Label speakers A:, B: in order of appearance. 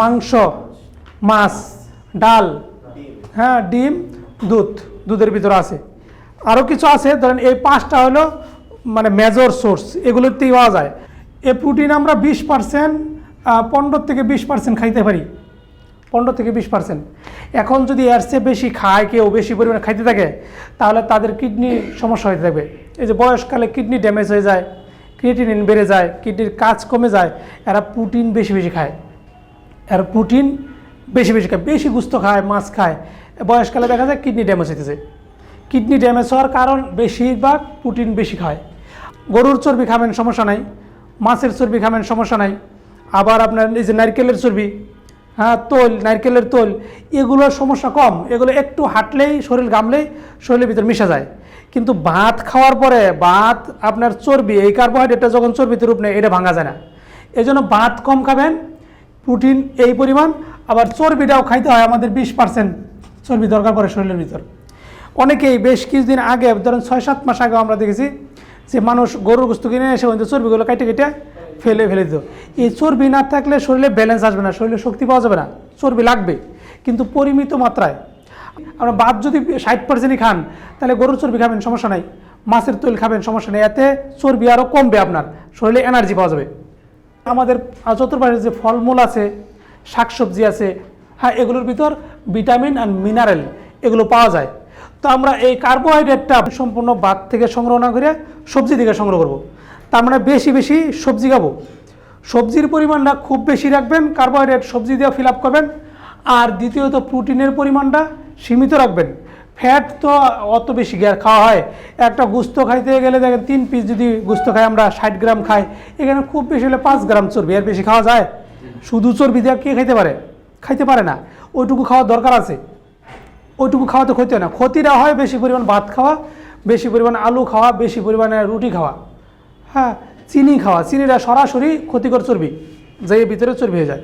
A: মাংস, মাছ, ডাল হ্যাঁ ডিম, দুধ, দুধের ভিতরে আছে। আরও কিছু আছে, ধরেন এই পাঁচটা হলো মানে মেজর সোর্স এগুলোতেই পাওয়া যায়। এই প্রোটিন আমরা বিশ পার্সেন্ট পনেরো থেকে বিশ পার্সেন্ট খাইতে পারি। পনেরো থেকে বিশ পার্সেন্ট এখন যদি এর চেয়ে বেশি খায়, কেউ বেশি পরিমাণে খাইতে থাকে, তাহলে তাদের কিডনি সমস্যা হতে থাকবে। এই যে বয়সকালে কিডনি ড্যামেজ হয়ে যায় ক্রিয়েটিনিন বেড়ে যায়, কিডনির কাজ কমে যায়, এরা প্রোটিন বেশি বেশি খায়। এরা প্রোটিন বেশি বেশি খায়, বেশি গুস্ত খায়, মাছ খায়। বয়সকালে দেখা যায় কিডনি ড্যামেজ হইতেছে। কিডনি ড্যামেজ হওয়ার কারণ বেশিরভাগ প্রোটিন বেশি খায়। গরুর চর্বি খাবেন, সমস্যা নাই। মাছের চর্বি খাবেন, সমস্যা নাই। আবার আপনার এই যে নারকেলের চর্বি হ্যাঁ তোল, নারকেলের তোল এগুলোর সমস্যা কম। এগুলো একটু হাঁটলেই শরীর গামলেই শরীরের ভিতর মিশে যায়। কিন্তু ভাত খাওয়ার পরে ভাত, আপনার চর্বি, এই কার্বোহাইড্রেটটা যখন চর্বিতে রূপ নেয়, এটা ভাঙা যায় না। এই ভাত কম খাবেন প্রোটিন এই পরিমাণ, আবার চর্বিটাও খাইতে হয় আমাদের বিশ পার্সেন্ট চর্বি দরকার পড়ে শরীরের ভিতর। অনেকেই বেশ কিছুদিন আগে, ধরেন ছয় সাত মাস আগে আমরা দেখেছি যে মানুষ গরুর গোস্ত কিনে এসে ওই চর্বিগুলো কেটে কেটে ফেলে ফেলে দিত। এই চর্বি না থাকলে শরীরে ব্যালেন্স আসবে না, শরীরে শক্তি পাওয়া যাবে না, চর্বি লাগবে। কিন্তু পরিমিত মাত্রায়, আমরা বাদ যদি ষাট পার্সেন্টই খান, তাহলে গরুর চর্বি খাবেন সমস্যা নাই, মাছের তৈল খাবেন সমস্যা নেই, এতে চর্বি আরও কমবে আপনার, শরীরে এনার্জি পাওয়া যাবে। আমাদের চতুর্পাশে যে ফলমূল আছে, শাকসবজি আছে হ্যাঁ এগুলোর ভিতর ভিটামিন অ্যান্ড মিনারেল এগুলো পাওয়া যায়। তো আমরা এই কার্বোহাইড্রেটটা সম্পূর্ণ ভাত থেকে সংগ্রহ না করে সবজি থেকে সংগ্রহ করব। তার মানে বেশি বেশি সবজি খাব। সবজির পরিমাণটা খুব বেশি রাখবেন, কার্বোহাইড্রেট সবজি দিয়ে ফিল করবেন, আর দ্বিতীয়ত প্রোটিনের পরিমাণটা সীমিত রাখবেন। ফ্যাট তো অত বেশি খাওয়া হয়? একটা গুস্ত খাইতে গেলে দেখেন তিন পিস যদি গুস্ত খাই, আমরা ষাট গ্রাম খাই, এখানে খুব বেশি হলে পাঁচ গ্রাম চর্বি আর বেশি খাওয়া যায়? শুধু চর্বি দিয়ে কে খাইতে পারে? খাইতে পারে না। ওইটুকু খাওয়ার দরকার আছে। ওইটুকু খাওয়াতে ক্ষতি হয় না। ক্ষতিটা হয় বেশি পরিমাণ ভাত খাওয়া, বেশি পরিমাণ আলু খাওয়া, বেশি পরিমাণে রুটি খাওয়া। হ্যাঁ চিনি খাওয়া। চিনিটা সরাসরি ক্ষতিকর চর্বি যে ভিতরে চর্বি হয়ে যায়।